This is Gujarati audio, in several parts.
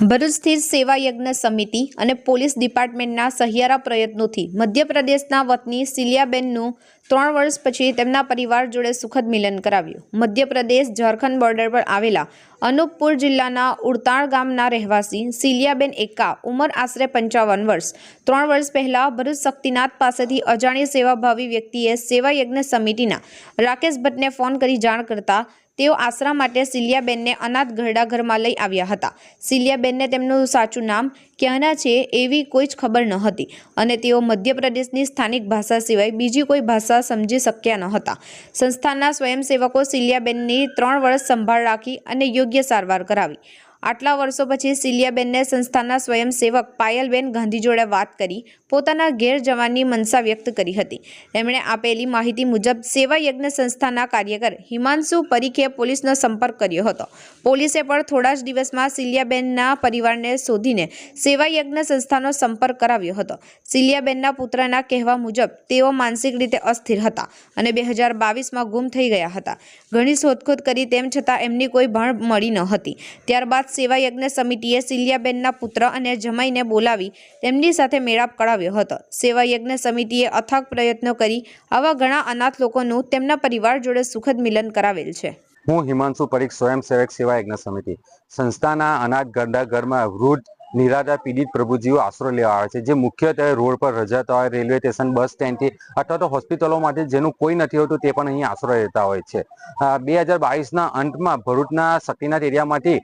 ભરૂચ સ્થિત સેવા યજ્ઞ સમિતિ અને પોલીસ ડિપાર્ટમેન્ટના સહિયારા પ્રયત્નોથી મધ્યપ્રદેશના વતની સિલિયાબેનનું ત્રણ વર્ષ પછી તેમના પરિવાર જોડે સુખદ મિલન કરાવ્યું. મધ્યપ્રદેશ ઝારખંડ બોર્ડર પર આવેલા અનુપપુર જિલ્લાના ઉડતાળ ગામના રહેવાસી સિલિયાબેન એક્કા ઉંમર આશરે પંચાવન વર્ષ. ત્રણ વર્ષ પહેલા ભરૂચ શક્તિનાથ પાસેથી અજાણી સેવાભાવી વ્યક્તિએ સેવા યજ્ઞ સમિતિના રાકેશ ભટ્ટને ફોન કરી જાણ કરતા તેઓ આશરા માટે સિલિયાબેનને અનાથ ઘરડાઘરમાં લઈ આવ્યા હતા. સિલિયાબેનને તેમનું સાચું નામ ક્યાંના છે એવી કોઈ જ ખબર ન હતી અને તેઓ મધ્યપ્રદેશની સ્થાનિક ભાષા સિવાય બીજી કોઈ ભાષા સમજી શક્યા ન હતા. સંસ્થાના સ્વયંસેવકો સિલિયાબેનની ત્રણ વર્ષ સંભાળ રાખી અને યોગ્ય સારવાર કરાવી. આટલા વર્ષો પછી સિલિયાબેનને સંસ્થાના સ્વયંસેવક પાયલબેન ગાંધી જોડે વાત કરી, પોતાના ઘેર જવાની મનસા વ્યક્ત કરી હતી. તેમણે આપેલી માહિતી મુજબ સેવા યજ્ઞ સંસ્થાના કાર્યકર હિમાંશુ પરીખે પોલીસનો સંપર્ક કર્યો હતો. પોલીસે પણ થોડા જ દિવસમાં સિલિયાબેનના પરિવારને શોધીને સેવા યજ્ઞ સંસ્થાનો સંપર્ક કરાવ્યો હતો. સિલિયાબેનના પુત્રના કહેવા મુજબ, તેઓ માનસિક રીતે અસ્થિર હતા અને બે હજાર બાવીસમાં ગુમ થઈ ગયા હતા. ઘણી શોધખોળ કરી તેમ છતાં એમની કોઈ ભણ મળી ન હતી. ત્યારબાદ સેવા યજ્ઞ સમિતિએ સિલિયાબેનના પુત્ર અને જમાઈને બોલાવી તેમની સાથે મેળાપ કરાવ્યો હતો. સેવા યજ્ઞ સમિતિએ અથાગ પ્રયત્નો કરી આવા ઘણા અનાથ લોકોનું તેમના પરિવાર જોડે સુખદ મિલન કરાવેલ છે. હું હિમાંશુ પરીખ, સ્વયંસેવક સેવા યજ્ઞ સમિતિ. સંસ્થાના અનાથ ગરડા ઘરમાં વૃદ્ધ નિરાધાર પીડિત પ્રભુજીઓ આશરો લેવા આવે છે. જે મુખ્યત્વે રોડ પર રજાતા હોય રેલવે સ્ટેશન, બસ સ્ટેન્ડથી અથવા તો હોસ્પિટલોમાંથી જેનું કોઈ નથી હોતું તે પણ અહીં આશરો લેતા હોય છે. બે હજાર બાવીસના અંતમાં ભરૂચના શક્તિનાથ એરિયામાંથી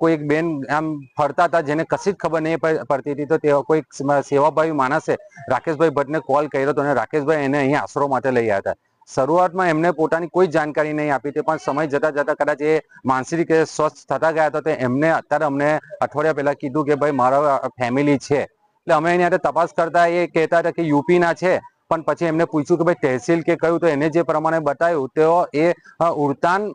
કોઈ એક બેન આમ ફરતા હતા જેને કશી જ ખબર નહીં પડતી હતી તો તેઓ કોઈ સેવાભાવી માણસે રાકેશભાઈ ભટ્ટને કોલ કર્યો હતો અને રાકેશભાઈ એને અહીં આશરો માટે લઈ આવ્યા હતા. શરૂઆતમાં એમને પોતાની કોઈ જાણકારી નહીં આપી હતી, પણ સમય જતા જતા કદાચ એ માનસિક સ્વસ્થ થતા ગયા હતા એમને અત્યારે અમને અઠવાડિયા પહેલા કીધું કે, ભાઈ, મારા ફેમિલી છે. એટલે અમે એની તપાસ કરતા એ કહેતા હતા કે, યુપીના છે. પણ પછી એમને પૂછ્યું કે ભાઈ તહેસીલ કે કયું તો એને જે પ્રમાણે બતાવ્યું તેઓ એ ઉડતાન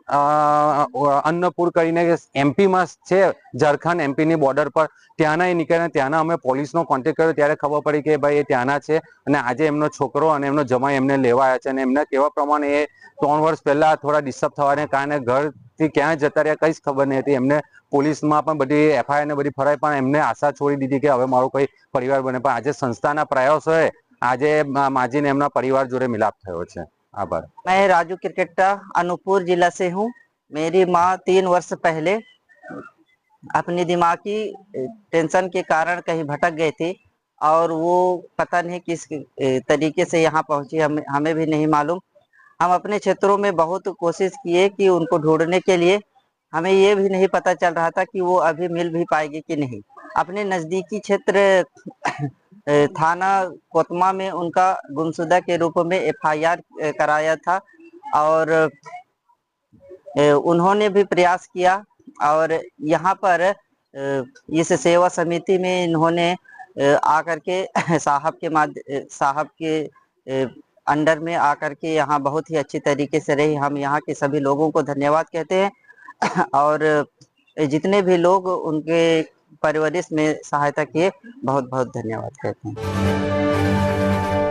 અન્નપુર કરીને એમપીમાં છે, ઝારખંડ એમપીની બોર્ડર પર. ત્યાંના એ નીકળ્યા ત્યાંના અમે પોલીસનો કોન્ટેક્ટ કર્યો. ત્યારે ખબર પડી કે ભાઈ એ ત્યાંના છે અને આજે એમનો છોકરો અને એમનો જમાઈ એમને લેવા આવ્યા છે અને એમના કેવા પ્રમાણે એ ત્રણ વર્ષ પહેલા થોડા ડિસ્ટર્બ થવાને કારણે ઘરથી ક્યાં જતા રહ્યા કઈ જ ખબર નહીં હતી. એમને પોલીસમાં પણ બધી એફઆઈઆર ને બધી ફરાય પણ એમને આશા છોડી દીધી કે હવે મારો કોઈ પરિવાર બને. પણ આજે સંસ્થાના પ્રયાસોએ આજે મા- માજીને એમના પરિવાર જોડે મિલાપ થયો છે આભાર मैं राजू क्रिकेटा अनूपपुर जिला से हूँ मेरी माँ तीन वर्ष पहले अपनी दिमागी टेंशन के कारण कहीं भटक गए थे और वो पता नहीं किस ए, तरीके से यहाँ पहुंची हमें हमें भी नहीं मालूम हम अपने क्षेत्रों में बहुत कोशिश किए कि उनको ढूंढने के लिए हमें ये भी नहीं पता चल रहा था कि वो अभी मिल भी पाएगी कि नहीं अपने नजदीकी क्षेत्र ए, थाना कोतमा में उनका गुमशुदा के रूप में एफआईआर कराया था और उन्होंने भी प्रयास किया और यहाँ पर इस सेवा समिति में इन्होंने आकर के साहब के माध्य साहब के अंडर में आकर के यहाँ बहुत ही अच्छी तरीके से रही। हम यहाँ के सभी लोगों को धन्यवाद कहते हैं। और जितने भी लोग उनके परवरिश में सहायता किए बहुत बहुत धन्यवाद कहते हैं